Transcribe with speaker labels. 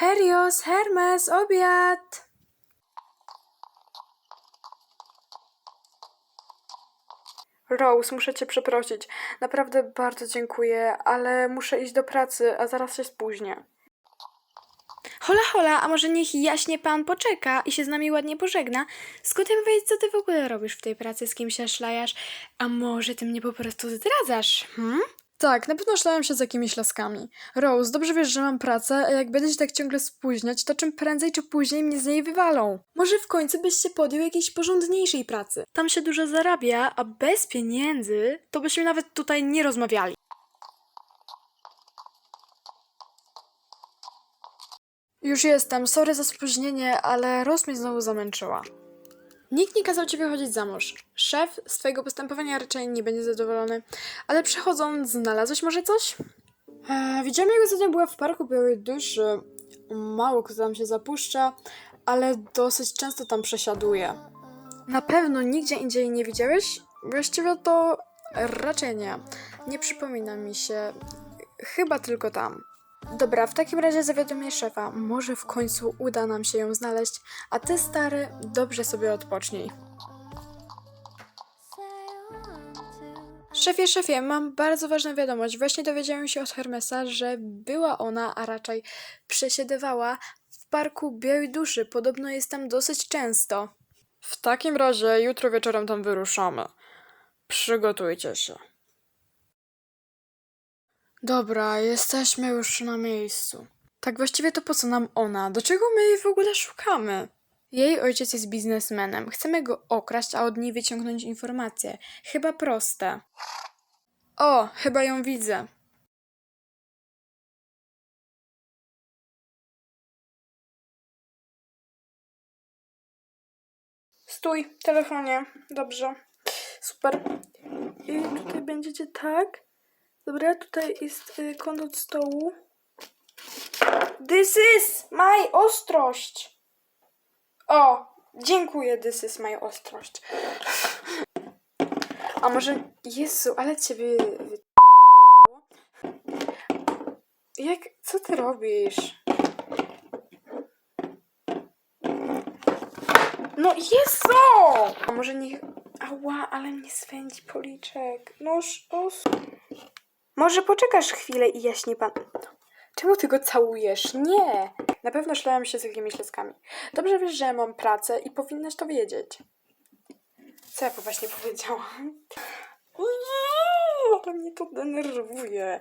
Speaker 1: Herios, Hermes, obiad! Rose, muszę cię przeprosić. Naprawdę bardzo dziękuję, ale muszę iść do pracy, a zaraz się spóźnię. Hola, hola, a może niech jaśnie pan poczeka i się z nami ładnie pożegna? Skąd ja mam wiedzieć, co ty w ogóle robisz w tej pracy, z kim się szlajasz? A może ty mnie po prostu zdradzasz, hmm? Tak, na pewno szlałem się z jakimiś laskami. Rose, dobrze wiesz, że mam pracę, a jak będę się tak ciągle spóźniać, to czym prędzej czy później mnie z niej wywalą. Może w końcu byś się podjął jakiejś porządniejszej pracy. Tam się dużo zarabia, a bez pieniędzy to byśmy nawet tutaj nie rozmawiali. Już jestem, sorry za spóźnienie, ale Rose mnie znowu zamęczyła. Nikt nie kazał ci wychodzić za mąż. Szef z twojego postępowania raczej nie będzie zadowolony. Ale przechodząc, znalazłeś może coś? Eee, widziałam, jak ostatnio była w parku Białej Duszy. Mało kto tam się zapuszcza, ale dosyć często tam przesiaduje. Na pewno nigdzie indziej nie widziałeś? Właściwie to raczej nie. Nie przypomina mi się. Chyba tylko tam. Dobra, w takim razie zawiadomię szefa. Może w końcu uda nam się ją znaleźć, a ty, stary, dobrze sobie odpocznij. Szefie, szefie, mam bardzo ważną wiadomość. Właśnie dowiedziałem się od Hermesa, że była ona, a raczej przesiedywała w parku Białej Duszy. Podobno jest tam dosyć często. W takim razie jutro wieczorem tam wyruszamy. Przygotujcie się. Dobra, jesteśmy już na miejscu. Tak właściwie to po co nam ona? Do czego my jej w ogóle szukamy? Jej ojciec jest biznesmenem. Chcemy go okraść, a od niej wyciągnąć informacje. Chyba proste. O, chyba ją widzę. Stój, telefonie. Dobrze. Super. I tutaj będziecie tak. Dobra, tutaj jest y, kąt od stołu. This is my ostrość. O, dziękuję, this is my ostrość. A może, Jezu, ale ciebie. Jak, co ty robisz? No Jezu! A może niech, ała, ale mnie swędzi policzek. Noż, os... Może poczekasz chwilę i jaśnie pan... Czemu ty go całujesz? Nie! Na pewno szlałem się z jakimiś laskami. Dobrze wiesz, że mam pracę i powinnaś to wiedzieć. Co ja właśnie powiedziałam? Uuu, Ale mnie to denerwuje.